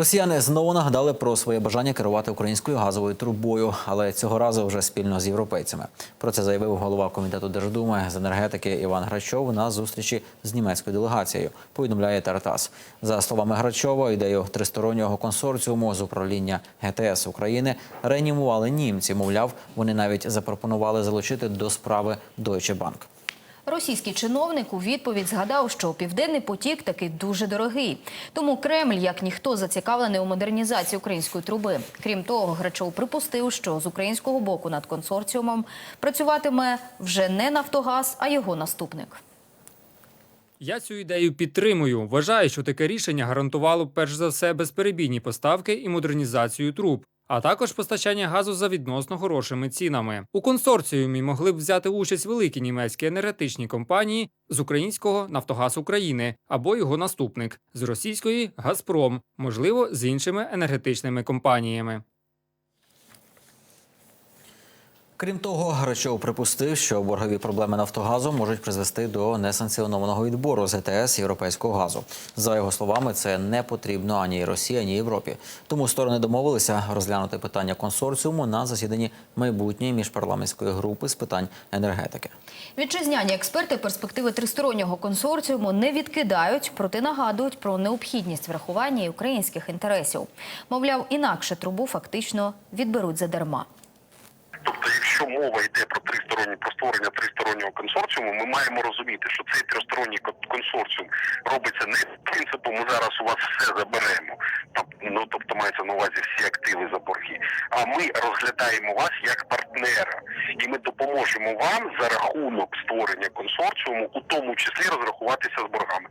Росіяни знову нагадали про своє бажання керувати українською газовою трубою, але цього разу вже спільно з європейцями. Про це заявив голова комітету Держдуми з енергетики Іван Грачов на зустрічі з німецькою делегацією. Повідомляє Тартас. За словами Грачова, ідею тристороннього консорціуму з управління ГТС України реанімували німці. Мовляв, вони навіть запропонували залучити до справи Deutsche Bank. Російський чиновник у відповідь згадав, що південний потік таки дуже дорогий. Тому Кремль, як ніхто, зацікавлений у модернізації української труби. Крім того, Грачов припустив, що з українського боку над консорціумом працюватиме вже не Нафтогаз, а його наступник. Я цю ідею підтримую. Вважаю, що таке рішення гарантувало б перш за все безперебійні поставки і модернізацію труб, а також постачання газу за відносно хорошими цінами. У консорціумі могли б взяти участь великі німецькі енергетичні компанії з українського Нафтогаз України або його наступник з російської Газпром, можливо, з іншими енергетичними компаніями. Крім того, Грачов припустив, що боргові проблеми Нафтогазу можуть призвести до несанкціонованого відбору з ЕТС європейського газу. За його словами, це не потрібно ані Росії, ані Європі. Тому сторони домовилися розглянути питання консорціуму на засіданні майбутньої міжпарламентської групи з питань енергетики. Вітчизняні експерти перспективи тристороннього консорціуму не відкидають, проте нагадують про необхідність врахування і українських інтересів. Мовляв, інакше трубу фактично відберуть задарма. Якщо мова йде про тристоронні про створення тристороннього консорціуму, ми маємо розуміти, що цей тристоронній консорціум робиться не принципом ми зараз у вас все заберемо. Ну тобто мається на увазі всі активи за борги. А ми розглядаємо вас як партнера, і ми допоможемо вам за рахунок створення консорціуму, у тому числі розрахуватися з боргами.